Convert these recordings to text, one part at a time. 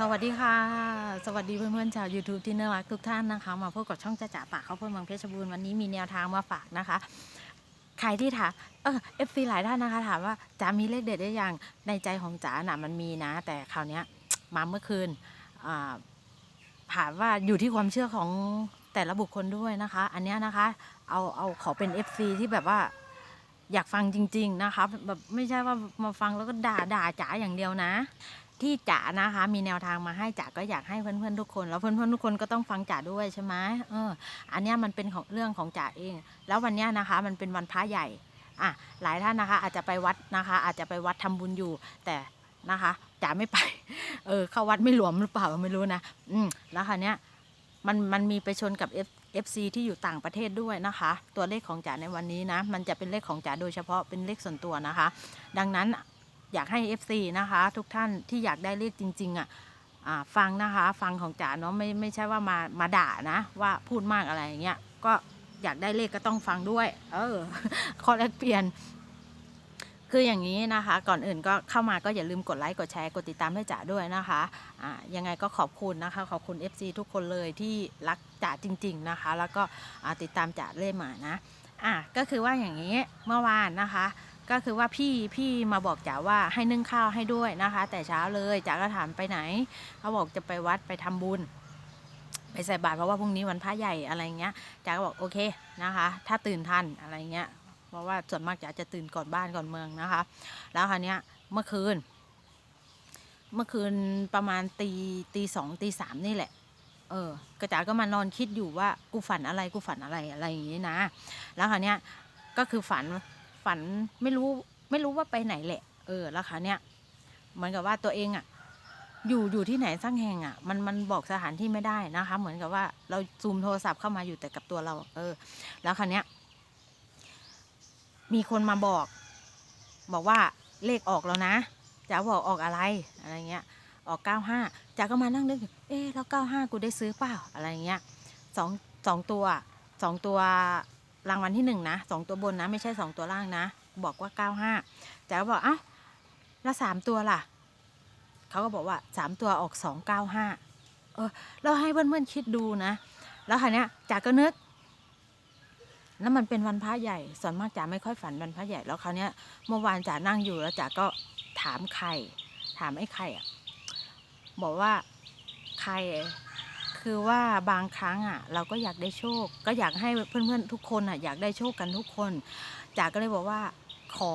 สวัสดีค่ะ สวัสดีเพื่อนๆชาว YouTube ที่น่ารักทุกท่านนะคะ มาพบกับช่องจ่าจ่าปากเขาวโพดเมืองเพชรบูรณ์วันนี้มีแนวทางมาฝากนะคะใครที่ถามเออเอฟซีหลายท่านนะคะ ถามว่าจ๋ามีเลขเด็ดได้ยังในใจของจ๋าน่ะมันมีนะ แต่คราวนี้มาเมื่อคืนอ่าถามว่าอยู่ที่ความเชื่อของแต่ละบุคคลด้วยนะคะ อันนี้นะคะเอาเอาขอเป็น FC ที่แบบว่าอยากฟังจริง ๆนะคะแบบไม่ใช่ว่ามาฟังแล้วก็ด่าด่าจ๋าอย่างเดียวนะ ที่จ๋านะคะ มีแนวทางมาให้จ๋าก็อยากให้เพื่อนๆทุกคน แล้วเพื่อนๆทุกคนก็ต้องฟังจ๋าด้วยใช่ไหมเออ อันนี้มันเป็นของเรื่องของจ๋าเอง แล้ววันนี้นะคะ มันเป็นวันพระใหญ่อะหลายท่านนะคะ อาจจะไปวัดนะคะ อาจจะไปวัดทำบุญอยู่ แต่นะคะจ๋าไม่ไป เออเข้าวัดไม่หลวมหรือเปล่าไม่รู้นะอืมแล้วค่ะเนี้ยมันมันมีไปชนกับ F FC ที่อยู่ต่างประเทศด้วยนะคะ ตัวเลขของจ๋าในวันนี้นะ มันจะเป็นเลขของจ๋าโดยเฉพาะเป็นเลขส่วนตัวนะคะ ดังนั้น อยากให้ FC นะคะ ทุกท่านที่อยากได้เลขจริงๆอะฟังนะคะ ฟังของจ๋าเนาะไม่ไม่ใช่ว่ามามาด่านะว่าพูดมากอะไรอย่างเงี้ยก็อยากได้เลขก็ต้องฟังด้วย เออข้อแรกเปลี่ยน คืออย่างนี้นะคะ ก่อนอื่นก็เข้ามาก็อย่าลืมกดไลค์กดแชร์กดติดตามให้จ๋าด้วยนะคะอ่ายังไงก็ขอบคุณนะคะ ขอบคุณ FC ทุกคนเลยที่รักจ๋าจริง ๆนะคะ แล้วก็ติดตามจ๋าเรื่อยมานะอะก็คือว่าอย่างนี้เมื่อวานนะคะ ก็คือว่าพี่พี่มาบอกจ๋าว่าให้นึ่งข้าวให้ด้วยนะคะ แต่เช้าเลยจ๋าก็ถามไปไหนเขาบอกจะไปวัดไปทำบุญไปใส่บาตรเพราะว่าพรุ่งนี้วันพระใหญ่อะไรเงี้ยจ๋าก็บอกโอเคนะคะ ถ้าตื่นทันอะไรเงี้ยเพราะว่าส่วนมากจ๋าจะตื่นก่อนบ้านก่อนเมืองนะคะ แล้วคราวเนี้ยเมื่อคืน เมื่อคืนประมาณตีตีสองตีสามนี่แหละเออกระจ๋าก็มานอนคิดอยู่ว่ากูฝันอะไรกูฝันอะไรอะไรอย่างนี้นะ แล้วคราวเนี้ยก็คือฝัน ฝันไม่รู้ไม่รู้ว่าไปไหนแหละ เออแล้วคราวเนี้ยเหมือนกับว่าตัวเองอะอยู่อยู่ที่ไหนสักแห่งอะมันมันบอกสถานที่ไม่ได้นะคะ เหมือนกับว่าเราซูมโทรศัพท์เข้ามาอยู่แต่กับตัวเรา เออ แล้วคราวเนี้ยมีคนมาบอก บอกว่าเลขออกแล้วนะจ๋าบอกออกอะไรอะไรเงี้ย ออกเก้าห้าจ๋าก็มานั่งนึกอยู่เอ๊แล้วเก้าห้ากูได้ซื้อเปล่าอะไรเงี้ยสองสองตัวสองตัว รางวัลที่หนึ่งนะสองตัวบนนะไม่ใช่สองตัวล่างนะ บอกว่าเก้าห้าจ๋าก็บอกอ้าแล้วสามตัวล่ะเขาก็บอกว่าสามตัวออกสองเก้าห้าเออเราให้เพื่อนๆคิดดูนะ แล้วคราวเนี้ยจ๋าก็นึกแล้วมันเป็นวันพระใหญ่ส่วนมากจ๋าไม่ค่อยฝันวันพระใหญ่แล้วคราวเนี้ยเมื่อวานจ๋านั่งอยู่แล้วจ๋าก็ถามใคร ถามไอ้ใครอะบอกว่าใคร คือว่าบางครั้งอะเราก็อยากได้โชค ก็อยากให้เพื่อนๆทุกคนอะอยากได้โชคกันทุกคนจ๋าก็เลยบอกว่าขอ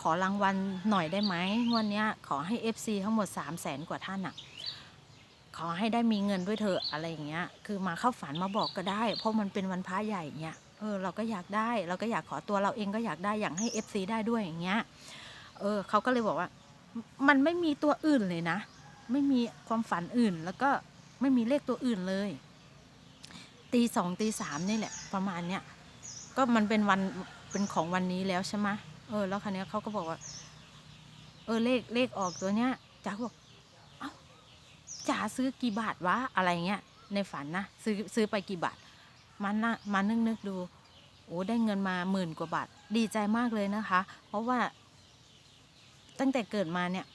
ขอรางวัลหน่อยได้ไหมวันนี้ขอให้ FC ทั้งหมด 3 0 0แสนกว่าท่านอะขอให้ได้มีเงินด้วยเถอะอะไรอย่างเงี้ย คือมาเข้าฝันมาบอกก็ได้ เพราะมันเป็นวันพระใหญ่เนี่ยเออเราก็อยากได้เราก็อยากขอตัวเราเองก็อยากได้อยากให้ FC ได้ด้วยอย่างเงี้ยเออเขาก็เลยบอกว่า มันไม่มีตัวอื่นเลยนะ ไม่มีความฝันอื่นแล้วก็ ไม่มีเลขตัวอื่นเลย ตีสองตีสามนี่แหละ ประมาณเนี้ยก็มันเป็นวันเป็นของวันนี้แล้วใช่ไหมเออ แล้วคราวเนี้เขาก็บอกว่า เออเลขเลขออกตัวเนี้ยจ๋าบอกเอ้าจ๋าซื้อกี่บาทวะอะไรเงี้ยในฝันนะซื้อซื้อไปกี่บาทมานนะมานึกนึกดูโอ้ได้เงินมาหมื่นกว่าบาท ดีใจมากเลยนะคะ เพราะว่า ตั้งแต่เกิดมาเนี่ย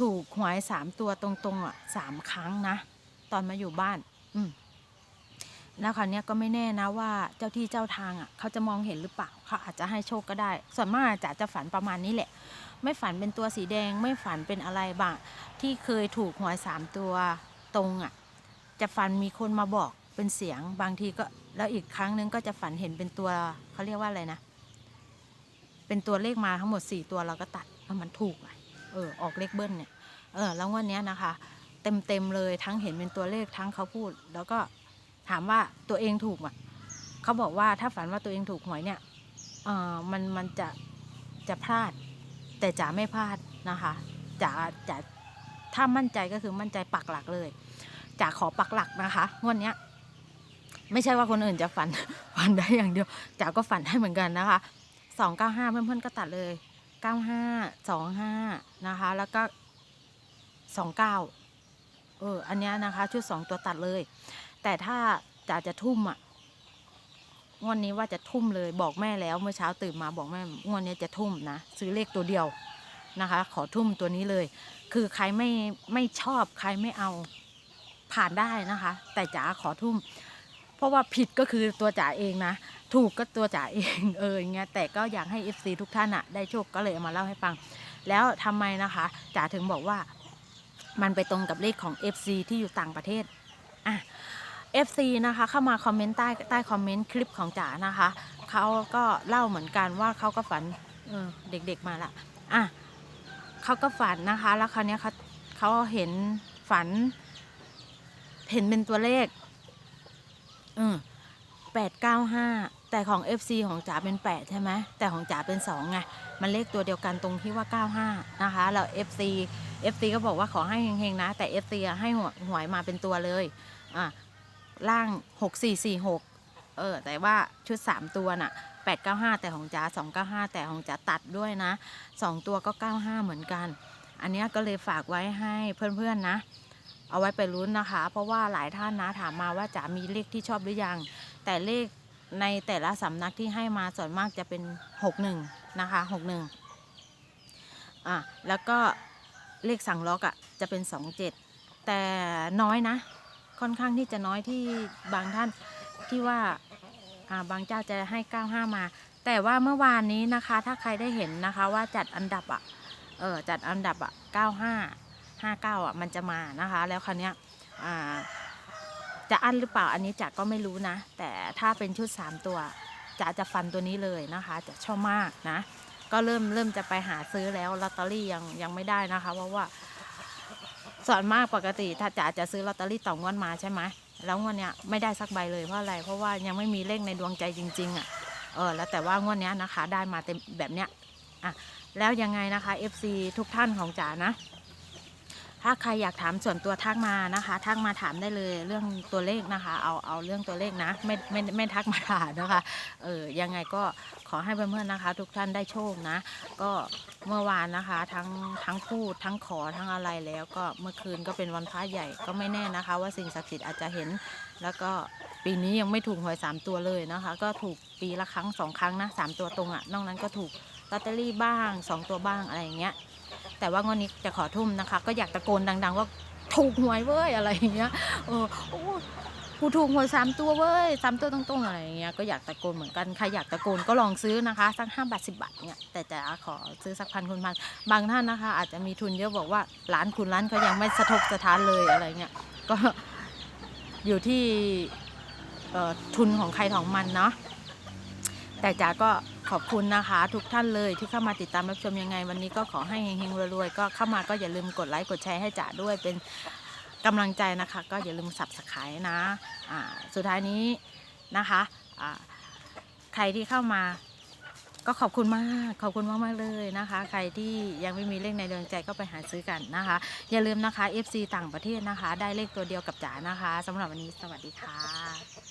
ถูกหวยสามตัวตรงๆอะสามครั้งนะ ตอนมาอยู่บ้าน อืมแล้วคราวนี้ก็ไม่แน่นะว่าเจ้าที่เจ้าทางอะ เขาจะมองเห็นหรือเปล่า เขาอาจจะให้โชคก็ได้ ส่วนมากจ๋าจะฝันประมาณนี้แหละ ไม่ฝันเป็นตัวสีแดง ไม่ฝันเป็นอะไรบ้างที่เคยถูกหวยสามตัวตรงอะ จะฝันมีคนมาบอกเป็นเสียงบางทีก็ แล้วอีกครั้งนึงก็จะฝันเห็นเป็นตัวเขาเรียกว่าอะไรนะ เป็นตัวเลขมาทั้งหมดสี่ตัวเราก็ตัดว่ามันถูกอะเออออกเลขเบิ้ลเนี่ยเออแล้วงวันนี้นะคะ เต็มเต็มๆเลย ทั้งเห็นเป็นตัวเลขทั้งเขาพูด แล้วก็ถามว่าตัวเองถูกอะเขาบอกว่าถ้าฝันว่าตัวเองถูกหวยเนี่ยเออมันมันจะจะพลาด แต่จ๋าไม่พลาดนะคะจ๋าจ๋าถ้ามั่นใจก็คือมั่นใจปักหลักเลยจ๋าขอปักหลักนะคะงวดเนี้ยไม่ใช่ว่าคนอื่นจะฝันฝันได้อย่างเดียวจ๋าก็ฝันได้เหมือนกันนะคะสองเก้าห้าเพื่อนๆก็ตัดเลยเก้าห้าสองห้านะคะ แล้วก็สองเก้า เออ อันนี้นะคะ ชุดสองตัวตัดเลย แต่ถ้าจ๋าจะทุ่มอะงวดนี้ว่าจะทุ่มเลยบอกแม่แล้วเมื่อเช้าตื่นมาบอกแม่งวดนี้จะทุ่มนะซื้อเลขตัวเดียวนะคะ ขอทุ่มตัวนี้เลย คือใครไม่ไม่ชอบใครไม่เอาผ่านได้นะคะ แต่จ๋าขอทุ่ม เพราะว่าผิดก็คือตัวจ๋าเองนะ ถูกก็ตัวจ๋าเองเอออย่างเงี้ยแต่ก็อยากให้ FC ทุกท่านอะได้โชคก็เลยเอามาเล่าให้ฟัง แล้วทำไมนะคะจ๋าถึงบอกว่า มันไปตรงกับเลขของ FC ที่อยู่ต่างประเทศอะ FC นะคะเข้ามาคอมเมนต์ใต้ใต้คอมเมนต์คลิปของจ๋านะคะเขาก็เล่าเหมือนกันว่าเขาก็ฝันเด็กๆมาละอะเขาก็ฝันนะคะ แล้วคราวนี้เขาเขาเห็นฝัน เห็นเป็นตัวเลข อืมแปดเก้าห้าแต่ของ FC ของจ๋าเป็นแปดใช่ไหมแต่ของจ๋าเป็นสองไงมันเลขตัวเดียวกันตรงที่ว่า 95 นะคะแล้ว FC FC ก็บอกว่าขอให้เฮงๆนะ แต่ FC อะให้หวยหวยมาเป็นตัวเลยอะล่าง 6446 เออ แต่ว่าชุด 3 ตัวน่ะ 895 แต่ของจ๋า295 แต่ของจ๋าตัดด้วยนะ 2 ตัวก็ 95 เหมือนกัน อันนี้ก็เลยฝากไว้ให้เพื่อนๆนะ เอาไว้ไปลุ้นนะคะ เพราะว่าหลายท่านนะถามมาว่าจ๋ามีเลขที่ชอบหรือยัง แต่เลขในแต่ละสำนักที่ให้มาส่วนมากจะเป็น 61 นะคะ 61 อะ แล้วก็ เลขสั่งล็อกอะ่ะจะเป็น 27 แต่น้อยนะ ค่อนข้างที่จะน้อยที่บางท่านที่ว่าบางเจ้าจะให้ 95 มา แต่ว่าเมื่อวานนี้นะคะ ถ้าใครได้เห็นนะคะว่าจัดอันดับอะ่ะเออจัดอันดับอะ่ะ95 59อะมันจะมานะคะ แล้วคราวเนี้ยจะอั้นหรือเปล่าอันนี้จ๋าก็ไม่รู้นะ แต่ถ้าเป็นชุด 3 ตัวจ๋าจะฟันตัวนี้เลยนะคะจะชอบมากนะ ก็เริ่มเริ่มจะไปหาซื้อแล้วลอตเตอรี่ยังยังไม่ได้นะคะ เพราะว่าส่วนมากปกติถ้าจ๋าจะซื้อลอตเตอรี่ต่องวดมาใช่ไหมแล้วงวดเนี้ยไม่ได้สักใบเลยเพราะอะไร เพราะว่ายังไม่มีเลขในดวงใจจริงๆอะเออแล้วแต่ว่างวดเนี้ยนะคะ ได้มาเต็มแบบเนี้ยอะแล้วยังไงนะคะ FC ทุกท่านของจ๋านะ ถ้าใครอยากถามส่วนตัวทักมานะคะ ทักมาถามได้เลยเรื่องตัวเลขนะคะ เอาเอาเรื่องตัวเลขนะ ไม่ไม่ไม่ทักมาถามนะคะ เออยังไงก็ขอให้เพื่อนๆนะคะ ทุกท่านได้โชคนะ ก็เมื่อวานนะคะ ทั้งทั้งพูดทั้งขอทั้งอะไรแล้วก็เมื่อคืนก็เป็นวันพระใหญ่ก็ไม่แน่นะคะ ว่าสิ่งศักดิ์สิทธิ์อาจจะเห็น แล้วก็ปีนี้ยังไม่ถูกหวยสามตัวเลยนะคะ ก็ถูกปีละครั้งสองครั้งนะสามตัวตรงอะ่ะนอกนั้นก็ถูกลอตเตอรี่บ้างสองตัวบ้างอะไรอย่างเงี้ย แต่ว่างวดนี้จะขอทุ่มนะคะ ก็อยากตะโกนดัง ๆ ว่าถูกหวยเว้ยอะไรอย่างเงี้ยเออโอ้กูถูกหวยสามตัวเว้ยสามตัวตรงๆอะไรอย่างเงี้ยก็อยากตะโกนเหมือนกันใครอยากตะโกนก็ลองซื้อนะคะ สักห้าบาทสิบาทเนี่ยแต่จะขอซื้อสักพันคุณพันบางท่านนะคะ อาจจะมีทุนเยอะบอกว่าร้านคุณร้านเขายังไม่สะทกสะท้านเลยอะไรเงี้ยก็อยู่ที่ทุนของใครของมันเนาะแต่จ๋าก็ ขอบคุณนะคะทุกท่านเลยที่เข้ามาติดตามรับชมยังไง วันนี้ก็ขอให้เฮงๆรวยๆก็เข้ามาก็อย่าลืมกดไลค์กดแชร์ให้จ๋าด้วยเป็นกำลังใจนะคะ ก็อย่าลืมสับสไครต์นะอ่าสุดท้ายนี้นะคะอ่าใครที่เข้ามาก็ขอบคุณมากขอบคุณมากๆเลยนะคะ ใครที่ยังไม่มีเลขในดวงใจก็ไปหาซื้อกันนะคะ อย่าลืมนะคะ FC ต่างประเทศนะคะ ได้เลขตัวเดียวกับจ๋านะคะสำหรับวันนี้สวัสดีค่ะ